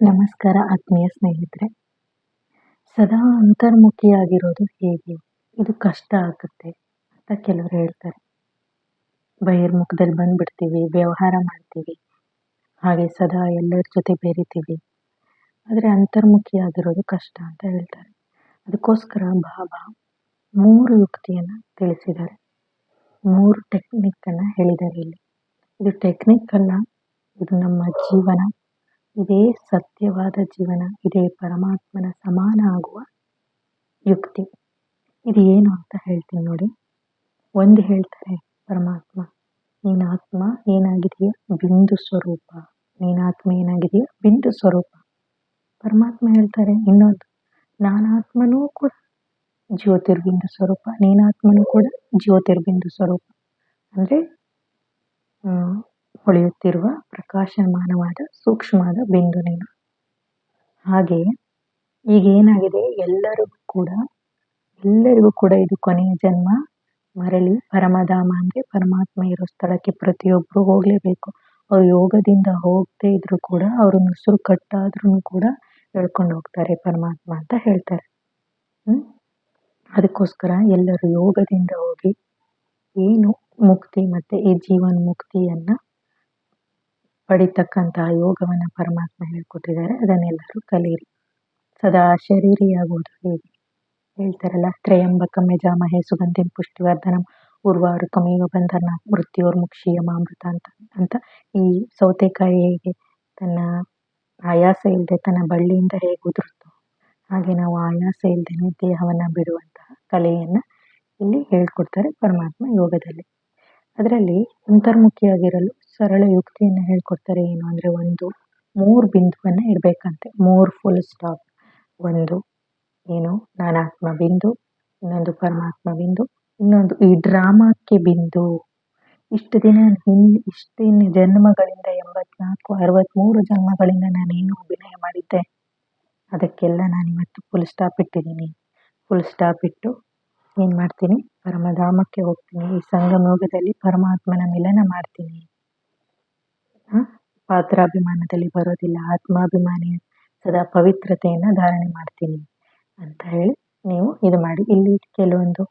ನಮಸ್ಕಾರ ಆತ್ಮೀಯ ಸ್ನೇಹಿತರೆ. ಸದಾ ಅಂತರ್ಮುಖಿಯಾಗಿರೋದು ಹೇಗೆ? ಇದು ಕಷ್ಟ ಆಗುತ್ತೆ ಅಂತ ಕೆಲವರು ಹೇಳ್ತಾರೆ. ಬಹಿರ್ಮುಖದಲ್ಲಿ ಬಂದ್ಬಿಡ್ತೀವಿ, ವ್ಯವಹಾರ ಮಾಡ್ತೀವಿ, ಹಾಗೆ ಸದಾ ಎಲ್ಲರ ಜೊತೆ ಬೆರಿತೀವಿ. ಆದರೆ ಅಂತರ್ಮುಖಿಯಾಗಿರೋದು ಕಷ್ಟ ಅಂತ ಹೇಳ್ತಾರೆ. ಅದಕ್ಕೋಸ್ಕರ ಬಾಬಾ ಮೂರು ಯುಕ್ತಿಯನ್ನು ತಿಳಿಸಿದ್ದಾರೆ. ಮೂರು ಟೆಕ್ನಿಕ್ಕನ್ನು ಹೇಳಿದ್ದಾರೆ ಇಲ್ಲಿ. ಇದು ಟೆಕ್ನಿಕ್ ಅಲ್ಲ, ಇದು ನಮ್ಮ ಜೀವನ. ಇದೇ ಸತ್ಯವಾದ ಜೀವನ, ಇದೇ ಪರಮಾತ್ಮನ ಸಮಾನ ಆಗುವ ಯುಕ್ತಿ. ಇದು ಏನು ಅಂತ ಹೇಳ್ತೀನಿ ನೋಡಿ. ಒಂದು ಹೇಳ್ತಾರೆ ಪರಮಾತ್ಮ ನೀನ್ ಆತ್ಮ ಏನಾಗಿದೆಯಾ ಬಿಂದು ಸ್ವರೂಪ ನೀನ್ ಆತ್ಮ ಏನಾಗಿದೆಯಾ ಬಿಂದು ಸ್ವರೂಪ. ಪರಮಾತ್ಮ ಹೇಳ್ತಾರೆ ಇನ್ನೊಂದು, ನಾನಾತ್ಮನೂ ಕೂಡ ಜ್ಯೋತಿರ್ಬಿಂದು ಸ್ವರೂಪ, ನೀನಾತ್ಮನೂ ಕೂಡ ಜ್ಯೋತಿರ್ಬಿಂದು ಸ್ವರೂಪ. ಅಂದರೆ ಹೊಳೆಯುತ್ತಿರುವ ಪ್ರಕಾಶಮಾನವಾದ, ಸೂಕ್ಷ್ಮವಾದ ಬಿಂದು ಹಾಗೆ ಈಗ ಏನಾಗಿದೆ? ಎಲ್ಲರಿಗೂ ಕೂಡ ಎಲ್ಲರಿಗೂ ಕೂಡ ಇದು ಕೊನೆಯ ಜನ್ಮ. ಮರಳಿ ಪರಮಧಾಮ ಅಂದರೆ ಪರಮಾತ್ಮ ಇರೋ ಸ್ಥಳಕ್ಕೆ ಪ್ರತಿಯೊಬ್ಬರು ಹೋಗಲೇಬೇಕು. ಅವ್ರು ಯೋಗದಿಂದ ಹೋಗದೇ ಇದ್ರು ಕೂಡ, ಅವರು ಉಸಿರು ಕಟ್ಟಾದ್ರೂ ಕೂಡ ಹೇಳ್ಕೊಂಡು ಹೋಗ್ತಾರೆ ಪರಮಾತ್ಮ ಅಂತ ಹೇಳ್ತಾರೆ. ಹ್ಮ್? ಅದಕ್ಕೋಸ್ಕರ ಎಲ್ಲರೂ ಯೋಗದಿಂದ ಹೋಗಿ, ಏನು ಮುಕ್ತಿ ಮತ್ತೆ ಈ ಜೀವನ್ ಮುಕ್ತಿಯನ್ನು ಪಡಿತಕ್ಕಂತಹ ಯೋಗವನ್ನು ಪರಮಾತ್ಮ ಹೇಳ್ಕೊಟ್ಟಿದ್ದಾರೆ. ಅದನ್ನೆಲ್ಲರೂ ಕಲಿಯಿರಿ. ಸದಾ ಶರೀರಿಯಾಗುವುದು ಹೇಗೆ? ಹೇಳ್ತಾರಲ್ಲ, ತ್ರಯಂಬಕಂ ಯಜಾಮಹೇ ಸುಗಂಧಿಂ ಪುಷ್ಟಿವರ್ಧನಂ ಉರ್ವಾರುಕಮೇವ ಬಂಧನ ಮೃತ್ಯೋರ್ಮುಕ್ಷೀಯ ಮಾಮೃತ ಅಂತ ಅಂತ ಈ ಸೌತೆಕಾಯಿ ಹೇಗೆ ತನ್ನ ಆಯಾಸ ಇಲ್ಲದೆ ತನ್ನ ಬಳ್ಳಿಯಿಂದ ಹೇಗೆ ಉದುರುತ್ತೋ ಹಾಗೆ ನಾವು ಆಯಾಸ ಇಲ್ಲದೆ ದೇಹವನ್ನು ಬಿಡುವಂತಹ ಕಲೆಯನ್ನು ಇಲ್ಲಿ ಹೇಳ್ಕೊಡ್ತಾರೆ ಪರಮಾತ್ಮ ಯೋಗದಲ್ಲಿ. ಅದರಲ್ಲಿ ಅಂತರ್ಮುಖಿಯಾಗಿರಲು ಸರಳ ಯುಕ್ತಿಯನ್ನು ಹೇಳ್ಕೊಡ್ತಾರೆ ಏನು ಅಂದರೆ ಒಂದು, ಮೂರು ಬಿಂದುವನ್ನು ಇಡಬೇಕಂತೆ. ಮೂರು ಫುಲ್ ಸ್ಟಾಪ್ ಒಂದು, ಏನು, ನಾನಾತ್ಮ ಬಿಂದು, ಇನ್ನೊಂದು ಪರಮಾತ್ಮ ಬಿಂದು, ಇನ್ನೊಂದು ಈ ಡ್ರಾಮಾಕ್ಕೆ ಬಿಂದು. ಇಷ್ಟು ದಿನ ಹಿಂದೆ ದಿನ ಜನ್ಮಗಳಿಂದ ಎಂಬತ್ನಾಲ್ಕು ಅರವತ್ತ್ಮೂರು ಜನ್ಮಗಳಿಂದ ನಾನೇನು ಅಭಿನಯ ಮಾಡಿದ್ದೆ, ಅದಕ್ಕೆಲ್ಲ ನಾನು ಇವತ್ತು ಫುಲ್ ಸ್ಟಾಪ್ ಇಟ್ಟಿದ್ದೀನಿ. ಫುಲ್ ಸ್ಟಾಪ್ ಇಟ್ಟು ಏನು ಮಾಡ್ತೀನಿ? ಪರಮಧಾಮಕ್ಕೆ ಹೋಗ್ತೀನಿ. ಈ ಸಂಗಮಯೋಗದಲ್ಲಿ ಪರಮಾತ್ಮನ ಮಿಲನ ಮಾಡ್ತೀನಿ. ಪಾತ್ರಾಭಿಮಾನದಲ್ಲಿ ಬರೋದಿಲ್ಲ. ಆತ್ಮಾಭಿಮಾನಿ ಸದಾ ಪವಿತ್ರತೆಯನ್ನು ಧಾರಣೆ ಮಾಡ್ತೀನಿ ಅಂತ ಹೇಳಿ ನೀವು ಇದು ಮಾಡಿ. ಇಲ್ಲಿ ಕೆಲವೊಂದು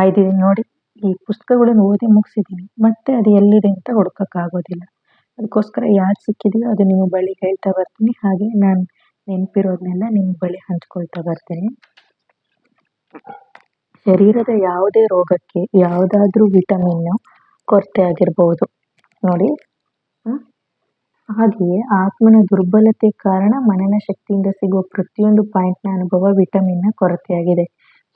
ಆಯ್ದಿದೆ ನೋಡಿ. ಈ ಪುಸ್ತಕಗಳನ್ನು ಓದಿ ಮುಗಿಸಿದ್ದೀನಿ. ಮತ್ತೆ ಅದು ಎಲ್ಲಿದೆ ಅಂತ ಹುಡ್ಕೋಕ್ಕಾಗೋದಿಲ್ಲ. ಅದಕ್ಕೋಸ್ಕರ ಯಾರು ಸಿಕ್ಕಿದೆಯೋ ಅದು ನಿಮ್ಮ ಬಳಿ ಹೇಳ್ತಾ ಬರ್ತೀನಿ. ಹಾಗೆ ನಾನು ನೆನಪಿರೋದನ್ನೆಲ್ಲ ನಿಮ್ಮ ಬಳಿ ಹಂಚ್ಕೊಳ್ತಾ ಬರ್ತೀನಿ. ಶರೀರದ ಯಾವುದೇ ರೋಗಕ್ಕೆ ಯಾವುದಾದ್ರೂ ವಿಟಮಿನ್ ಕೊರತೆ ಆಗಿರ್ಬೋದು. ನೋಡಿ. ಹಾಗೆಯೇ ಆತ್ಮನ ದುರ್ಬಲತೆ ಕಾರಣ ಮನನ ಶಕ್ತಿಯಿಂದ ಸಿಗುವ ಪ್ರತಿಯೊಂದು ಪಾಯಿಂಟ್ನ ಅನುಭವ ವಿಟಮಿನ್ನ ಕೊರತೆಯಾಗಿದೆ.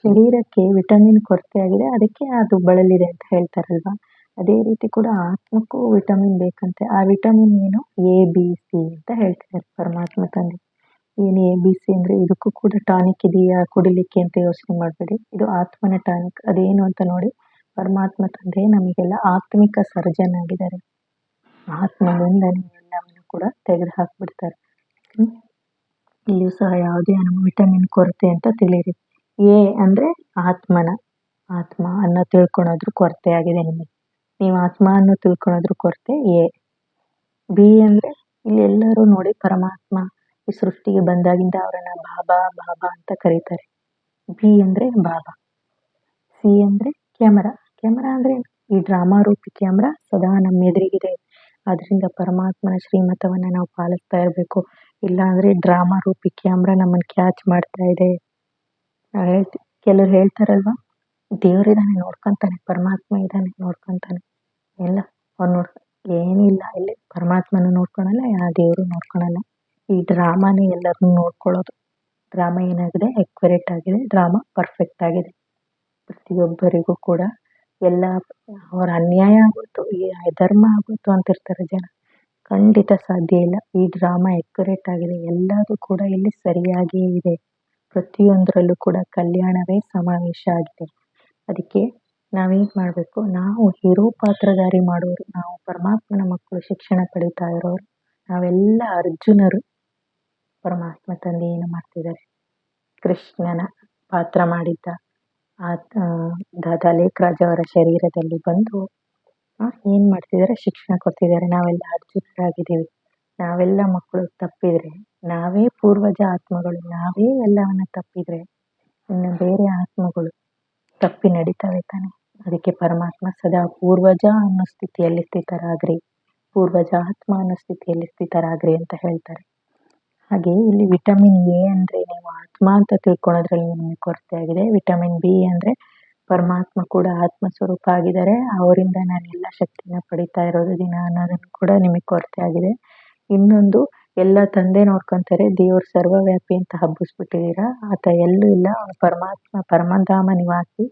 ಶರೀರಕ್ಕೆ ವಿಟಮಿನ್ ಕೊರತೆಯಾಗಿದೆ. ಅದಕ್ಕೆ ಅದು ಬಳಲಿದೆ ಅಂತ ಹೇಳ್ತಾರಲ್ವಾ? ಅದೇ ರೀತಿ ಕೂಡ ಆತ್ಮಕ್ಕೂ ವಿಟಮಿನ್ ಬೇಕಂತೆ. ಆ ವಿಟಮಿನ್ ಏನು? ಎ ಬಿ ಸಿ ಅಂತ ಹೇಳ್ತಿದ್ದಾರೆ ಪರಮಾತ್ಮ ತಂದೆ. ಏನು ಎ ಬಿ ಸಿ ಅಂದ್ರೆ ಇದಕ್ಕೂ ಕೂಡ ಟಾನಿಕ್ ಇದೆಯಾ? ಕುಡಿಲಿಕ್ಕೆ ಅಂತ ಯೋಚನೆ ಮಾಡಬೇಡಿ. ಇದು ಆತ್ಮನ ಟಾನಿಕ್. ಅದೇನು ಅಂತ ನೋಡಿ ಪರಮಾತ್ಮ ತಂದೆ ನಮಗೆಲ್ಲ ಆತ್ಮಿಕ ಸರ್ಜನ್ ಆಗಿದ್ದಾರೆ. ಆತ್ಮದಿಂದ ಎಲ್ಲವನ್ನು ಕೂಡ ತೆಗೆದು ಹಾಕ್ಬಿಡ್ತಾರೆ ಇಲ್ಲಿಯೂ ಸಹ ಯಾವುದೇ ವಿಟಮಿನ್ ಕೊರತೆ ಅಂತ ತಿಳಿಯಿರಿ. ಎ ಅಂದ್ರೆ ಆತ್ಮನ. ಆತ್ಮ ಅನ್ನ ತಿಳ್ಕೊಳೋದ್ರ ಕೊರತೆ ಆಗಿದೆ ನಿಮಗೆ. ನೀವು ಆತ್ಮ ಅನ್ನೋ ತಿಳ್ಕೊಳೋದ್ರ ಕೊರತೆ ಎ. ಬಿ ಅಂದ್ರೆ ಇಲ್ಲಿ ಎಲ್ಲರೂ ನೋಡಿ ಪರಮಾತ್ಮ. ಈ ಸೃಷ್ಟಿಗೆ ಬಂದಾಗಿಂದ ಅವರನ್ನ ಬಾಬಾ ಬಾಬಾ ಅಂತ ಕರೀತಾರೆ. ಬಿ ಅಂದ್ರೆ ಬಾಬಾ, ಸಿ ಅಂದ್ರೆ ಕ್ಯಾಮರಾ. ಕ್ಯಾಮರಾ ಅಂದ್ರೆ ಈ ಡ್ರಾಮಾ ರೂಪಿ ಕ್ಯಾಮರಾ ಸದಾ ನಮ್ಮ ಎದುರಿಗಿದೆ. ಅದರಿಂದ ಪರಮಾತ್ಮನ ಶ್ರೀಮತವನ್ನ ನಾವು ಪಾಲಿಸ್ತಾ ಇರಬೇಕು. ಇಲ್ಲ ಅಂದ್ರೆ ಡ್ರಾಮಾ ರೂಪಿ ಕ್ಯಾಮ್ರಾ ನಮ್ಮನ್ನ ಕ್ಯಾಚ್ ಮಾಡ್ತಾ ಇದೆ. ಕೆಲವ್ರು ಹೇಳ್ತಾರಲ್ವಾ? ದೇವರಿದ್ದಾನೆ ನೋಡ್ಕೊಂತಾನೆ, ಪರಮಾತ್ಮ ಇದ್ದಾನೆ ನೋಡ್ಕೊಂತಾನೆ. ಎಲ್ಲ ಅವ್ರು ನೋಡ್ಕ, ಏನಿಲ್ಲ, ಇಲ್ಲಿ ಪರಮಾತ್ಮನ ನೋಡ್ಕೊಳಲ್ಲ ಯಾವ ದೇವರು ನೋಡ್ಕೊಳಲ್ಲ. ಈ ಡ್ರಾಮಾನೇ ಎಲ್ಲರನ್ನೂ ನೋಡ್ಕೊಳ್ಳೋದು. ಡ್ರಾಮಾ ಏನಾಗಿದೆ? ಎಕ್ಯುರೇಟ್ ಆಗಿದೆ. ಡ್ರಾಮಾ ಪರ್ಫೆಕ್ಟ್ ಆಗಿದೆ. ಪ್ರತಿಯೊಬ್ಬರಿಗೂ ಕೂಡ ಎಲ್ಲ ಅವರ ಅನ್ಯಾಯ ಆಗೋಯ್ತು, ಈ ಧರ್ಮ ಆಗೋಯ್ತು ಅಂತಿರ್ತಾರೆ ಜನ. ಖಂಡಿತ ಸಾಧ್ಯ ಇಲ್ಲ. ಈ ಡ್ರಾಮಾ ಎಕ್ಯುರೇಟ್ ಆಗಿದೆ. ಎಲ್ಲರೂ ಕೂಡ ಇಲ್ಲಿ ಸರಿಯಾಗಿಯೇ ಇದೆ. ಪ್ರತಿಯೊಂದರಲ್ಲೂ ಕೂಡ ಕಲ್ಯಾಣವೇ ಸಮಾವೇಶ ಆಗಿದೆ. ಅದಕ್ಕೆ ನಾವೇನು ಮಾಡಬೇಕು? ನಾವು ಹೀರೋ ಪಾತ್ರಧಾರಿ ಮಾಡೋರು ನಾವು ಪರಮಾತ್ಮನ ಮಕ್ಕಳು ಶಿಕ್ಷಣ ಪಡಿತಾ ಇರೋರು, ನಾವೆಲ್ಲ ಅರ್ಜುನರು. ಪರಮಾತ್ಮ ತಂದೆ ಏನು ಮಾಡ್ತಿದ್ದಾರೆ? ಕೃಷ್ಣನ ಪಾತ್ರ ಮಾಡಿದ್ದ ಆ, ದಾದಾ ಲೇಖರಾಜ್ ಅವರ ಶರೀರದಲ್ಲಿ ಬಂದು ಏನು ಮಾಡ್ತಿದ್ದಾರೆ? ಶಿಕ್ಷಣ ಕೊಡ್ತಿದ್ದಾರೆ. ನಾವೆಲ್ಲ ಅರ್ಜುನರಾಗಿದ್ದೀವಿ. ನಾವೆಲ್ಲ ಮಕ್ಕಳು ತಪ್ಪಿದರೆ, ನಾವೇ ಪೂರ್ವಜ ಆತ್ಮಗಳು, ನಾವೇ ಎಲ್ಲವನ್ನ ತಪ್ಪಿದರೆ, ಇನ್ನು ಬೇರೆ ಆತ್ಮಗಳು ತಪ್ಪಿ ನಡೀತವೆ ತಾನೆ. ಅದಕ್ಕೆ ಪರಮಾತ್ಮ ಸದಾ ಪೂರ್ವಜ ಅನ್ನೋ ಸ್ಥಿತಿಯಲ್ಲಿ ಸ್ಥಿತರಾಗ್ರಿ ಪೂರ್ವಜ ಆತ್ಮ ಅನ್ನೋ ಸ್ಥಿತಿಯಲ್ಲಿ ಸ್ಥಿತರಾಗ್ರಿ ಅಂತ ಹೇಳ್ತಾರೆ. ಹಾಗೆ ಇಲ್ಲಿ ವಿಟಮಿನ್ ಎ ಅಂದ್ರೆ ನೀವು ಆತ್ಮ ಅಂತ ತಿಳ್ಕೊಳ್ಳೋದ್ರಲ್ಲಿ ನಿಮಗೆ ಕೊರತೆ ಆಗಿದೆ. ವಿಟಮಿನ್ ಬಿ ಅಂದ್ರೆ ಪರಮಾತ್ಮ ಕೂಡ ಆತ್ಮ ಸ್ವರೂಪ ಆಗಿದ್ದಾರೆ. ಅವರಿಂದ ನಾನು ಎಲ್ಲ ಶಕ್ತಿನ ಪಡಿತಾ ಇರೋದು ದಿನ ಅನ್ನೋದನ್ನು ಕೂಡ ನಿಮಗೆ ಕೊರತೆ ಆಗಿದೆ. ಇನ್ನೊಂದು, ಎಲ್ಲ ತಂದೆ ನೋಡ್ಕೊಂತಾರೆ, ದೇವ್ರ ಸರ್ವವ್ಯಾಪಿ ಅಂತ ಹಬ್ಬಿಸ್ಬಿಟ್ಟಿದ್ದೀರಾ? ಆತ ಎಲ್ಲೂ ಇಲ್ಲ. ಪರಮಾತ್ಮ, ಪರಮಧಾಮ ನಿವಾಸಿ.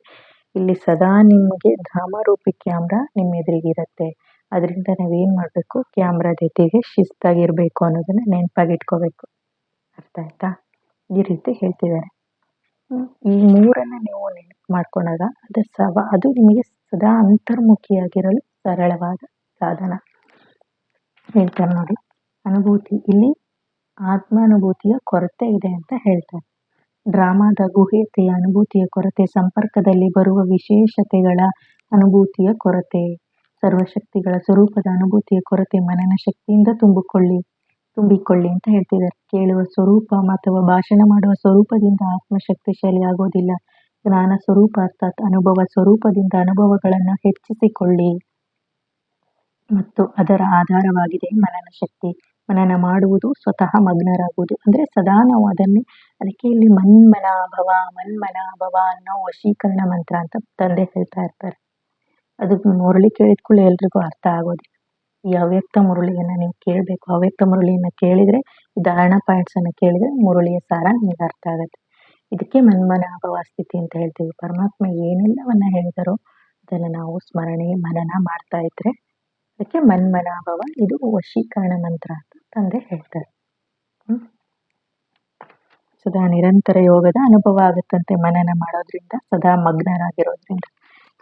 ಇಲ್ಲಿ ಸದಾ ನಿಮಗೆ ಧಾಮರೂಪಿ ಕ್ಯಾಮ್ರಾ ನಿಮ್ಮ ಎದುರಿಗಿರುತ್ತೆ. ಅದರಿಂದ ಏನು ಮಾಡಬೇಕು? ಕ್ಯಾಮ್ರಾ ಜೊತೆಗೆ ಶಿಸ್ತಾಗಿರಬೇಕು ಅನ್ನೋದನ್ನ ನೆನಪಾಗಿಟ್ಕೋಬೇಕು. ಅರ್ಥ ಆಯ್ತಾ? ಈ ರೀತಿ ಹೇಳ್ತಿದ್ದಾರೆ. ಈ ಮೂರನ್ನ ನೀವು ನೆನಪು ಮಾಡ್ಕೊಂಡಾಗ ಅದು ಸವ, ಅದು ನಿಮಗೆ ಸದಾ ಅಂತರ್ಮುಖಿಯಾಗಿರಲು ಸರಳವಾದ ಸಾಧನ. ಹೇಳ್ತಾರೆ ನೋಡಿ. ಅನುಭೂತಿ, ಇಲ್ಲಿ ಆತ್ಮಾನುಭೂತಿಯ ಕೊರತೆ ಇದೆ ಅಂತ ಹೇಳ್ತಾರೆ. ಡ್ರಾಮಾದ ಗುಹ್ಯತೆಯ ಅನುಭೂತಿಯ ಕೊರತೆ, ಸಂಪರ್ಕದಲ್ಲಿ ಬರುವ ವಿಶೇಷತೆಗಳ ಅನುಭೂತಿಯ ಕೊರತೆ. ಸರ್ವಶಕ್ತಿಗಳ ಸ್ವರೂಪದ ಅನುಭೂತಿಯ ಕೊರತೆ ಮನನ ಶಕ್ತಿಯಿಂದ ತುಂಬಿಕೊಳ್ಳಿ ತುಂಬಿಕೊಳ್ಳಿ ಅಂತ ಹೇಳ್ತಿದ್ದಾರೆ. ಕೇಳುವ ಸ್ವರೂಪ ಅಥವಾ ಭಾಷಣ ಮಾಡುವ ಸ್ವರೂಪದಿಂದ ಆತ್ಮಶಕ್ತಿಶಾಲಿ ಆಗೋದಿಲ್ಲ. ಜ್ಞಾನ ಸ್ವರೂಪ ಅರ್ಥಾತ್ ಅನುಭವ ಸ್ವರೂಪದಿಂದ ಅನುಭವಗಳನ್ನು ಹೆಚ್ಚಿಸಿಕೊಳ್ಳಿ. ಮತ್ತು ಅದರ ಆಧಾರವಾಗಿದೆ ಮನನ ಶಕ್ತಿ. ಮನನ ಮಾಡುವುದು ಸ್ವತಃ ಮಗ್ನರಾಗುವುದು. ಅಂದರೆ ಸದಾ ನಾವು ಅದನ್ನೇ, ಅದಕ್ಕೆ ಇಲ್ಲಿ ಮನ್ಮನಾಭವ ಮನ್ಮನಾಭವ ಅನ್ನೋ ವಶೀಕರಣ ಮಂತ್ರ ಅಂತ ತಂದೆ ಹೇಳ್ತಾ ಇರ್ತಾರೆ. ಅದು ಮುರಳಿ ಕೇಳಿದ ಕೂಡಲೇ ಎಲ್ರಿಗೂ ಅರ್ಥ ಆಗೋದಿಲ್ಲ ಈ ಅವ್ಯಕ್ತ ಮುರಳಿಯನ್ನು ನೀವು ಕೇಳಬೇಕು. ಅವ್ಯಕ್ತ ಮುರಳಿಯನ್ನು ಕೇಳಿದರೆ ಧಾರಣಾ ಪಾಯಿಂಟ್ಸ್ ಪಾಯಿಂಟ್ಸನ್ನು ಕೇಳಿದರೆ ಮುರಳಿಯ ಸಾರ ನಿಮಗೆ ಅರ್ಥ ಆಗುತ್ತೆ. ಇದಕ್ಕೆ ಮನ್ಮನಾಭವ ಸ್ಥಿತಿ ಅಂತ ಹೇಳ್ತೀವಿ. ಪರಮಾತ್ಮ ಏನೆಲ್ಲವನ್ನ ಹೇಳಿದರೋ ಅದನ್ನ ನಾವು ಸ್ಮರಣೆ, ಮನನ ಮಾಡ್ತಾ ಇದ್ರೆ ಅದಕ್ಕೆ ಮನ್ಮನಾಭವ ಇದು ವಶೀಕರಣ ಮಂತ್ರ ಅಂತ ತಂದೆ ಹೇಳ್ತಾರೆ. ಸದಾ ನಿರಂತರ ಯೋಗದ ಅನುಭವ ಆಗುತ್ತಂತೆ ಮನನ ಮಾಡೋದ್ರಿಂದ, ಸದಾ ಮಗ್ನರಾಗಿರೋದ್ರಿಂದ.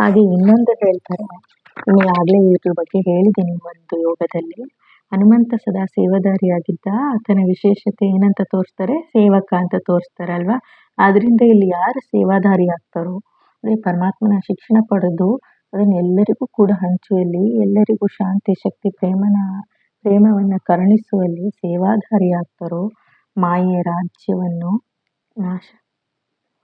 ಹಾಗೆ ಇನ್ನೊಂದು ಹೇಳ್ತಾರೆ ನೀವು ಆಗಲೇ ಇದ್ರ ಬಗ್ಗೆ ಹೇಳಿದ್ದೀನಿ ಒಂದು ಯೋಗದಲ್ಲಿ. ಹನುಮಂತ ಸದಾ ಸೇವಾದಾರಿಯಾಗಿದ್ದ, ಆತನ ವಿಶೇಷತೆ ಏನಂತ ತೋರಿಸ್ತಾರೆ? ಸೇವಕ ಅಂತ ತೋರಿಸ್ತಾರೆ ಅಲ್ವಾ? ಆದ್ರಿಂದ ಇಲ್ಲಿ ಯಾರು ಸೇವಾದಾರಿ ಆಗ್ತಾರೋ, ಅದೇ ಪರಮಾತ್ಮನ ಶಿಕ್ಷಣ ಪಡೆದು ಅದನ್ನು ಎಲ್ಲರಿಗೂ ಕೂಡ ಹಂಚುವಲ್ಲಿ, ಎಲ್ಲರಿಗೂ ಶಾಂತಿ, ಶಕ್ತಿ, ಪ್ರೇಮನ, ಪ್ರೇಮವನ್ನು ಕರುಣಿಸುವಲ್ಲಿ ಸೇವಾಧಾರಿ ಆಗ್ತಾರೋ ಮಾಯೆಯ ರಾಜ್ಯವನ್ನು ನಾಶ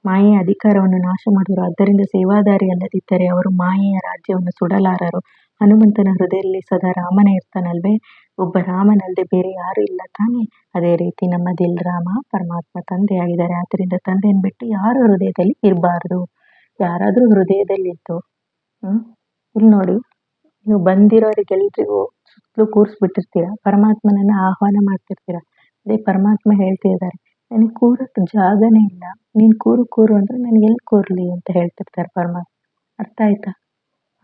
ಮಾಯೆಯ ಅಧಿಕಾರವನ್ನು ನಾಶ ಮಾಡುವರು ಆದ್ದರಿಂದ ಸೇವಾದಾರಿ ಅಲ್ಲದಿದ್ದರೆ ಅವರು ಮಾಯೆಯ ರಾಜ್ಯವನ್ನು ಸುಡಲಾರರು. ಹನುಮಂತನ ಹೃದಯದಲ್ಲಿ ಸದಾ ರಾಮನೇ ಇರ್ತಾನಲ್ವೇ? ಒಬ್ಬ ರಾಮನಲ್ಲದೆ ಬೇರೆ ಯಾರು ಇಲ್ಲ ತಾನೇ? ಅದೇ ರೀತಿ ನಮ್ಮ ದಿಲ್ ರಾಮ ಪರಮಾತ್ಮ ತಂದೆಯಾಗಿದ್ದಾರೆ. ಆದ್ದರಿಂದ ತಂದೆಯನ್ನು ಬಿಟ್ಟು ಯಾರು ಹೃದಯದಲ್ಲಿ ಇರಬಾರ್ದು. ಯಾರಾದರೂ ಹೃದಯದಲ್ಲಿದ್ದು ಇಲ್ಲಿ ನೋಡಿ, ನೀವು ಬಂದಿರೋರಿಗೆಲ್ರಿಗೂ ಸುತ್ತಲೂ ಕೂರಿಸ್ಬಿಟ್ಟಿರ್ತೀರ? ಪರಮಾತ್ಮನನ್ನ ಆಹ್ವಾನ ಮಾಡ್ತಿರ್ತೀರ? ಅದೇ ಪರಮಾತ್ಮ ಹೇಳ್ತಿದ್ದಾರೆ. ನನಗೆ ಕೂರಕ್ಕೆ ಜಾಗನೇ ಇಲ್ಲ. ನೀನು ಕೂರು ಕೂರು ಅಂದರೆ ನನಗೆ ಎಲ್ಲಿ ಕೂರಲಿ ಅಂತ ಹೇಳ್ತಿರ್ತಾರೆ ಪರಮಾತ್ಮ ಅರ್ಥ ಆಯ್ತಾ?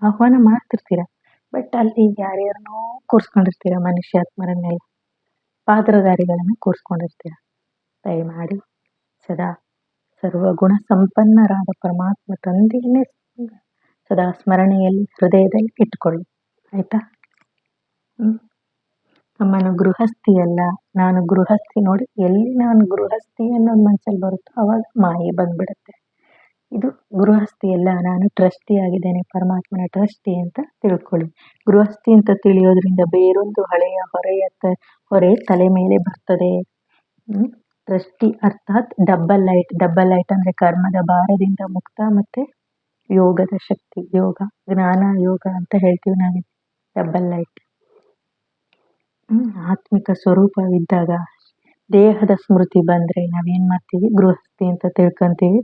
ಆಹ್ವಾನ ಮಾಡ್ತಿರ್ತೀರ. ಬಟ್ ಅಲ್ಲಿ ಯಾರ್ಯಾರನ್ನೋ ಕೂರಿಸ್ಕೊಂಡಿರ್ತೀರ ಮನುಷ್ಯಾತ್ಮರನ್ನೆಲ್ಲ ಪಾತ್ರಧಾರಿಗಳನ್ನು ಕೂರಿಸ್ಕೊಂಡಿರ್ತೀರ. ದಯಮಾಡಿ ಸದಾ ಸರ್ವಗುಣ ಸಂಪನ್ನರಾದ ಪರಮಾತ್ಮ ತಂದೆಯನ್ನೇ ಸದಾ ಸ್ಮರಣೆಯಲ್ಲಿ, ಹೃದಯದಲ್ಲಿ ಇಟ್ಕೊಳ್ಳಿ. ಆಯ್ತಾ? ನಮ್ಮನ್ನು ಗೃಹಸ್ಥಿ ಅಲ್ಲ. ನಾನು ಗೃಹಸ್ಥಿ ನೋಡಿ ಎಲ್ಲಿ ನಾನು ಗೃಹಸ್ಥಿ ಅನ್ನೋದು ಮನಸ್ಸಲ್ಲಿ ಬರುತ್ತೋ ಅವಾಗ ಮಾಯೆ ಬಂದ್ಬಿಡುತ್ತೆ. ಇದು ಗೃಹಸ್ಥಿ ಅಲ್ಲ, ನಾನು ಟ್ರಸ್ಟಿ ಆಗಿದ್ದೇನೆ, ಪರಮಾತ್ಮನ ಟ್ರಸ್ಟಿ ಅಂತ ತಿಳ್ಕೊಳ್ಳಿ. ಗೃಹಸ್ಥಿ ಅಂತ ತಿಳಿಯೋದ್ರಿಂದ ಬೇರೊಂದು ಹಳೆಯ ಹೊರೆಯ ಹೊರೆ ತಲೆ ಮೇಲೆ ಬರ್ತದೆ. ಟ್ರಸ್ಟಿ ಅರ್ಥಾತ್ ಡಬ್ಬಲ್ ಲೈಟ್. ಡಬ್ಬಲ್ ಲೈಟ್ ಅಂದ್ರೆ ಕರ್ಮದ ಭಾರದಿಂದ ಮುಕ್ತ ಮತ್ತೆ ಯೋಗದ ಶಕ್ತಿ. ಯೋಗ, ಜ್ಞಾನ ಯೋಗ ಅಂತ ಹೇಳ್ತೀವಿ ನಾವು ಡಬ್ಬಲ್ ಲೈಟ್. ಆತ್ಮಿಕ ಸ್ವರೂಪವಿದ್ದಾಗ ದೇಹದ ಸ್ಮೃತಿ ಬಂದ್ರೆ ನಾವೇನು ಮಾಡ್ತೀವಿ? ಗೃಹಸ್ಥಿ ಅಂತ ತಿಳ್ಕೊಂತೀವಿ.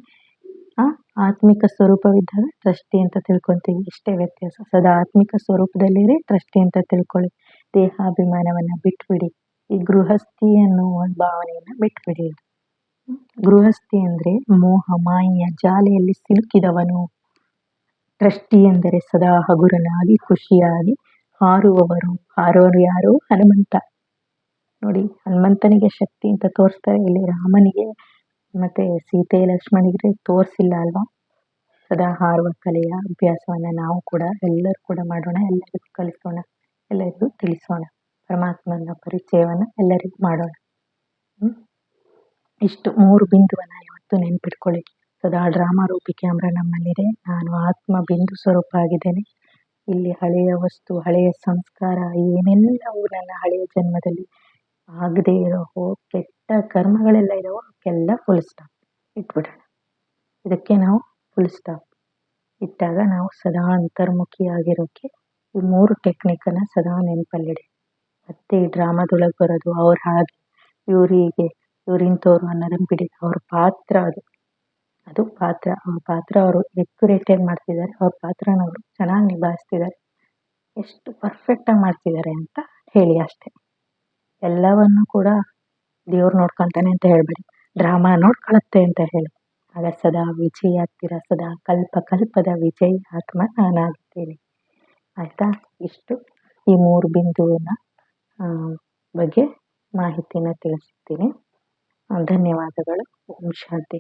ಆತ್ಮಿಕ ಸ್ವರೂಪವಿದ್ದಾಗ ಟ್ರಸ್ಟಿ ಅಂತ ತಿಳ್ಕೊಂತೀವಿ. ಇಷ್ಟೇ ವ್ಯತ್ಯಾಸ. ಸದಾ ಆತ್ಮಿಕ ಸ್ವರೂಪದಲ್ಲಿರಿ, ಟ್ರಸ್ಟಿ ಅಂತ ತಿಳ್ಕೊಳ್ಳಿ. ದೇಹಾಭಿಮಾನವನ್ನು ಬಿಟ್ಬಿಡಿ. ಈ ಗೃಹಸ್ಥಿ ಅನ್ನುವ ಭಾವನೆಯನ್ನ ಬಿಟ್ಬಿಡಿ. ಗೃಹಸ್ಥಿ ಅಂದರೆ ಮೋಹ, ಮಾಯೆಯ ಜಾಲೆಯಲ್ಲಿ ಸಿಲುಕಿದವನು. ಟ್ರಸ್ಟಿ ಎಂದರೆ ಸದಾ ಹಗುರನಾಗಿ, ಖುಷಿಯಾಗಿ ಹಾರುವವರು. ಹಾರೋರು ಯಾರು? ಹನುಮಂತ. ನೋಡಿ, ಹನುಮಂತನಿಗೆ ಶಕ್ತಿ ಅಂತ ತೋರಿಸ್ತಾರೆ. ಇಲ್ಲಿ ರಾಮನಿಗೆ, ಮತ್ತೆ ಸೀತೆ ಲಕ್ಷ್ಮಣಿಗೆ ತೋರಿಸಿಲ್ಲ ಅಲ್ವಾ? ಸದಾ ಹಾರುವ ಕಲೆಯ ಅಭ್ಯಾಸವನ್ನ ನಾವು ಕೂಡ ಎಲ್ಲರೂ ಕೂಡ ಮಾಡೋಣ. ಎಲ್ಲರಿಗೂ ಕಲಿಸೋಣ. ಎಲ್ಲರಿಗೂ ತಿಳಿಸೋಣ. ಪರಮಾತ್ಮನ ಪರಿಚಯವನ್ನ ಎಲ್ಲರಿಗೂ ಮಾಡೋಣ. ಇಷ್ಟು ಮೂರು ಬಿಂದುವನ್ನ ಇವತ್ತು ನೆನ್ಪಿಟ್ಕೊಳ್ಳಿ. ಸದಾ ಡ್ರಾಮಾ ರೂಪಿ ಕ್ಯಾಮ್ರಾ ನಮ್ಮಲ್ಲಿದೆ. ನಾನು ಆತ್ಮ ಬಿಂದು ಸ್ವರೂಪ ಆಗಿದ್ದೇನೆ. ಇಲ್ಲಿ ಹಳೆಯ ವಸ್ತು, ಹಳೆಯ ಸಂಸ್ಕಾರ, ಏನೆಲ್ಲವೂ ನನ್ನ ಹಳೆಯ ಜನ್ಮದಲ್ಲಿ ಆಗದೇ ಇರೋ ಕೆಟ್ಟ ಕರ್ಮಗಳೆಲ್ಲ ಇದಾವೋ ಅವಕ್ಕೆಲ್ಲ ಫುಲ್ ಸ್ಟಾಪ್ ಇಟ್ಬಿಡೋಣ. ಇದಕ್ಕೆ ನಾವು ಫುಲ್ ಸ್ಟಾಪ್ ಇಟ್ಟಾಗ ನಾವು ಸದಾ ಅಂತರ್ಮುಖಿಯಾಗಿರೋಕ್ಕೆ ಈ ಮೂರು ಟೆಕ್ನಿಕನ್ನು ಸದಾ ನೆನಪಲ್ಲಿಡಿ. ಮತ್ತೆ ಈ ಡ್ರಾಮಾದೊಳಗೆ ಬರೋದು ಅವ್ರು ಹಾಗೆ. ಇವ್ರು ಹೀಗೆ, ಇವ್ರು ಅನ್ನೋದನ್ನು ಬಿಡಿ. ಅವ್ರ ಪಾತ್ರ ಅದು. ಅದು ಪಾತ್ರ, ಆ ಪಾತ್ರ ಅವರು ಎಕ್ಯುರೇಟಾಗಿ ಮಾಡ್ತಿದ್ದಾರೆ, ಅವ್ರ ಪಾತ್ರನ ಅವರು ಚೆನ್ನಾಗಿ ನಿಭಾಯಿಸ್ತಿದ್ದಾರೆ. ಎಷ್ಟು ಪರ್ಫೆಕ್ಟಾಗಿ ಮಾಡ್ತಿದ್ದಾರೆ ಅಂತ ಹೇಳಿ ಅಷ್ಟೇ. ಎಲ್ಲವನ್ನು ಕೂಡ ದೇವ್ರು ನೋಡ್ಕೊತಾನೆ ಅಂತ ಹೇಳಬೇಡಿ. ಡ್ರಾಮಾ ನೋಡ್ಕೊಳತ್ತೆ ಅಂತ ಹೇಳಿ. ಆಗ ಸದಾ ತಿರಸದ ಸದಾ ಕಲ್ಪ ಕಲ್ಪದ ವಿಜಯ ಆತ್ಮ ನಾನಾಗುತ್ತೇನೆ ಆಯಿತಾ? ಇಷ್ಟು ಈ ಮೂರು ಬಿಂದುವಿನ ಬಗ್ಗೆ ಮಾಹಿತಿನ ತಿಳಿಸ್ತೀನಿ. ಧನ್ಯವಾದಗಳು. ಓಂ ಶಾಂತಿ.